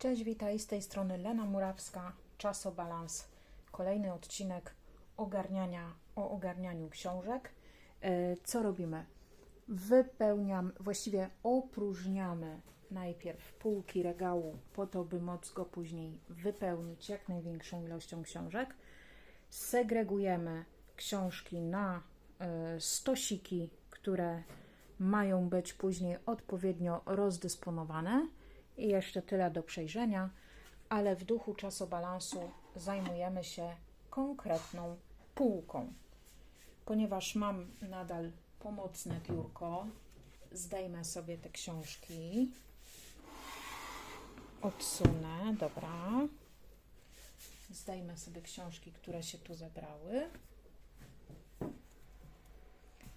Cześć, witaj, z tej strony Lena Murawska, Czasobalans. Kolejny odcinek ogarniania o ogarnianiu książek. E, Co robimy? Wypełniam, właściwie opróżniamy najpierw półki regału, po to, by móc go później wypełnić jak największą ilością książek. Segregujemy książki na e, stosiki, które mają być później odpowiednio rozdysponowane. I jeszcze tyle do przejrzenia, ale w duchu czasobalansu zajmujemy się konkretną półką. Ponieważ mam nadal pomocne biurko, zdejmę sobie te książki. Odsunę, dobra. Zdejmę sobie książki, które się tu zebrały.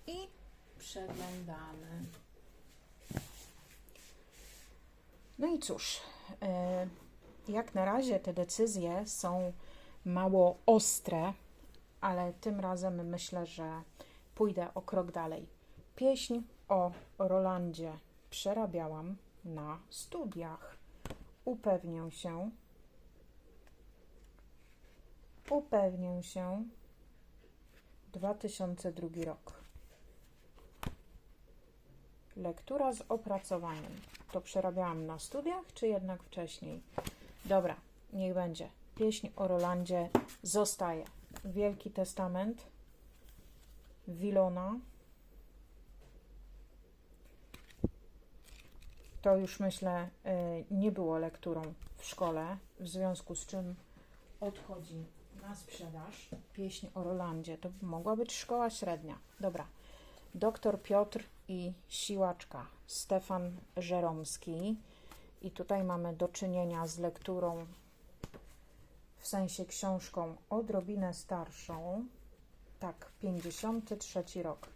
I przeglądamy. No i cóż, e, jak na razie te decyzje są mało ostre, ale tym razem myślę, że pójdę o krok dalej. Pieśń o Rolandzie przerabiałam na studiach. Upewnię się, upewnię się 2002 rok. Lektura z opracowaniem. To przerabiałam na studiach, czy jednak wcześniej? Dobra, niech będzie. Pieśń o Rolandzie zostaje. Wielki Testament, Wilona. To już myślę y, nie było lekturą w szkole, w związku z czym odchodzi na sprzedaż. Pieśń o Rolandzie. To mogła być szkoła średnia. Dobra. Doktor Piotr i siłaczka Stefan Żeromski. I tutaj mamy do czynienia z lekturą, w sensie książką odrobinę starszą. Tak, 53 rok.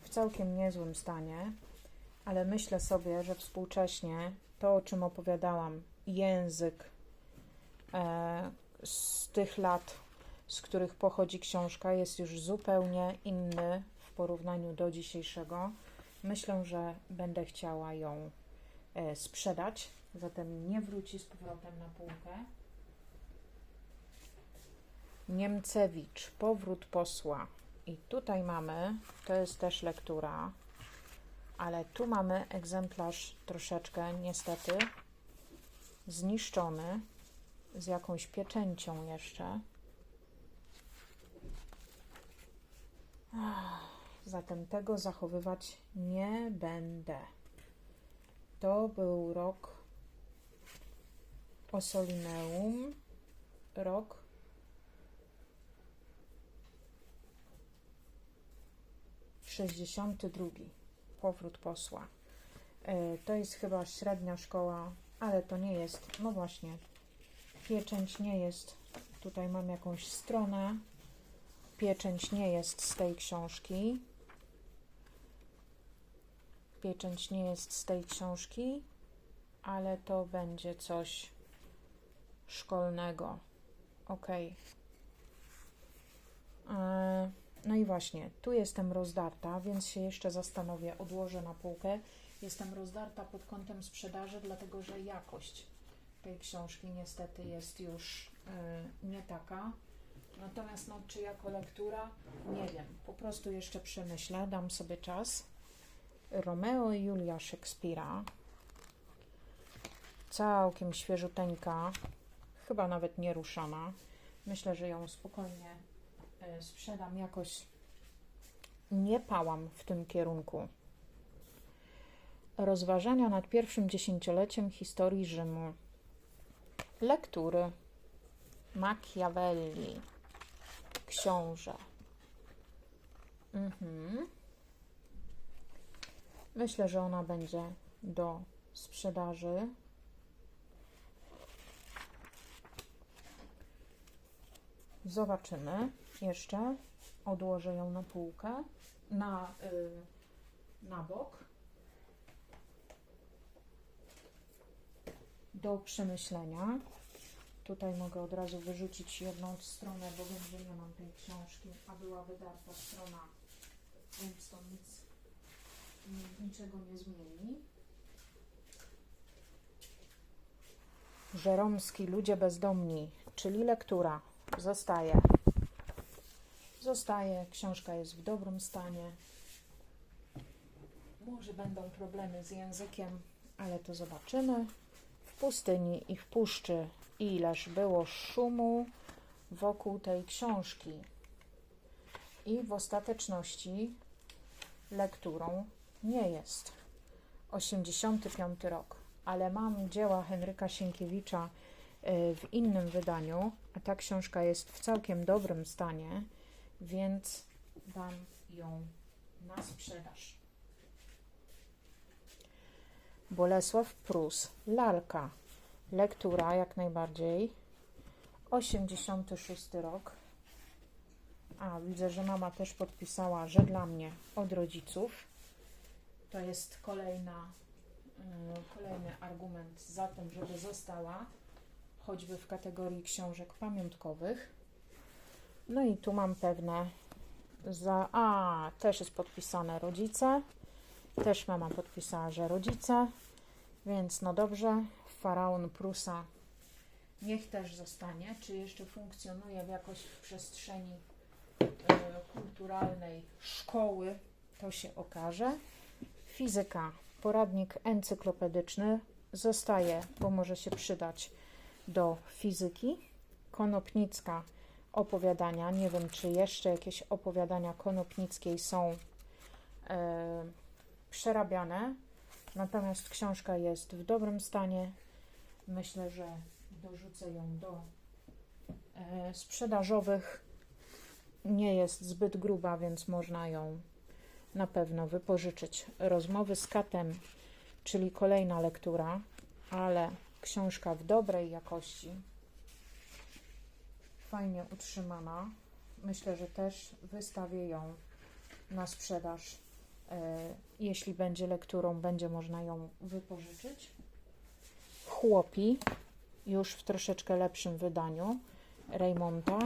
W całkiem niezłym stanie, ale myślę sobie, że współcześnie to, o czym opowiadałam, język e, z tych lat, z których pochodzi książka, jest już zupełnie inny w porównaniu do dzisiejszego. Myślę, że będę chciała ją e, sprzedać, zatem nie wróci z powrotem na półkę. Niemcewicz, powrót posła. I tutaj mamy, to jest też lektura, ale tu mamy egzemplarz troszeczkę niestety zniszczony, z jakąś pieczęcią jeszcze. Zatem tego zachowywać nie będę. To był rok Osolineum, rok sześćdziesiąty drugi. Powrót posła. E, To jest chyba średnia szkoła, ale to nie jest. No właśnie, pieczęć nie jest. Tutaj mam jakąś stronę. Pieczęć nie jest z tej książki. Pieczęć nie jest z tej książki, ale to będzie coś szkolnego. Ok. No i właśnie, tu jestem rozdarta, więc się jeszcze zastanowię, odłożę na półkę. Jestem rozdarta pod kątem sprzedaży, dlatego że jakość tej książki niestety jest już y, nie taka. Natomiast no, czy jako lektura, nie wiem. Po prostu jeszcze przemyślę, dam sobie czas. Romeo i Julia Szekspira. Całkiem świeżuteńka, chyba nawet nie ruszana. Myślę, że ją spokojnie y, sprzedam jakoś. Nie pałam w tym kierunku. Rozważania nad pierwszym dziesięcioleciem historii Rzymu. Lektury. Machiavelli. Książę. Mhm. Myślę, że ona będzie do sprzedaży. Zobaczymy jeszcze. Odłożę ją na półkę, na, y, na bok. Do przemyślenia. Tutaj mogę od razu wyrzucić jedną stronę, bo wiem, że nie mam tej książki, a była wydarta strona, więc to nic, ni- niczego nie zmieni. Żeromski, Ludzie bezdomni, czyli lektura. Zostaje. Zostaje. Książka jest w dobrym stanie. Może będą problemy z językiem, ale to zobaczymy. W pustyni i w puszczy ileż było szumu wokół tej książki. I w ostateczności lekturą nie jest. 85 rok, ale mam dzieła Henryka Sienkiewicza y, w innym wydaniu, a ta książka jest w całkiem dobrym stanie, więc dam ją na sprzedaż. Bolesław Prus, Lalka. Lektura jak najbardziej. 86 rok. A, widzę, że mama też podpisała, że dla mnie od rodziców. To jest kolejna, y, kolejny argument za tym, żeby została, choćby w kategorii książek pamiątkowych. No i tu mam pewne za. A, też jest podpisane rodzice. Też mama podpisała, że rodzice. Więc no dobrze, faraon Prusa niech też zostanie. Czy jeszcze funkcjonuje w jakoś w przestrzeni e, kulturalnej szkoły, to się okaże. Fizyka, poradnik encyklopedyczny zostaje, bo może się przydać do fizyki. Konopnicka, opowiadania. Nie wiem, czy jeszcze jakieś opowiadania konopnickiej są e, przerabiane. Natomiast książka jest w dobrym stanie. Myślę, że dorzucę ją do e, sprzedażowych. Nie jest zbyt gruba, więc można ją na pewno wypożyczyć. Rozmowy z katem, czyli kolejna lektura, ale książka w dobrej jakości, fajnie utrzymana. Myślę, że też wystawię ją na sprzedaż. E, Jeśli będzie lekturą, będzie można ją wypożyczyć. Chłopi, już w troszeczkę lepszym wydaniu Raymonta,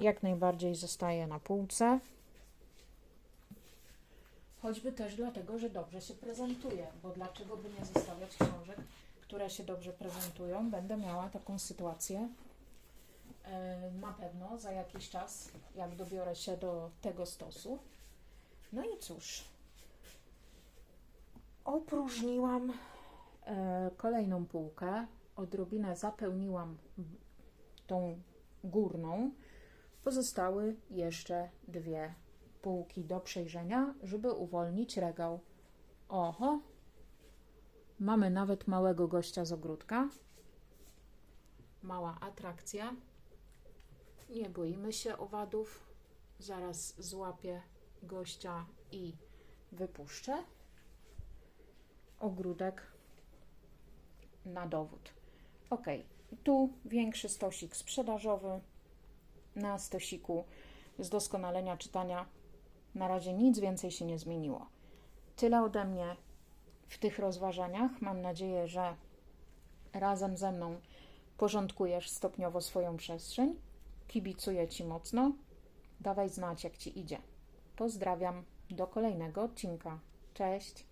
jak najbardziej zostaje na półce. Choćby też dlatego, że dobrze się prezentuje, bo dlaczego by nie zostawiać książek, które się dobrze prezentują? Będę miała taką sytuację e, na pewno za jakiś czas, jak dobiorę się do tego stosu. No i cóż, opróżniłam e, kolejną półkę, odrobinę zapełniłam tą górną. Pozostały jeszcze dwie półki do przejrzenia, żeby uwolnić regał. Oho, mamy nawet małego gościa z ogródka. Mała atrakcja. Nie boimy się owadów. Zaraz złapię gościa i wypuszczę. Ogródek na dowód. Ok, tu większy stosik sprzedażowy. Na stosiku z doskonalenia czytania na razie nic więcej się nie zmieniło. Tyle ode mnie w tych rozważaniach. Mam nadzieję, że razem ze mną porządkujesz stopniowo swoją przestrzeń. Kibicuję Ci mocno. Dawaj znać, jak Ci idzie. Pozdrawiam. Do kolejnego odcinka. Cześć.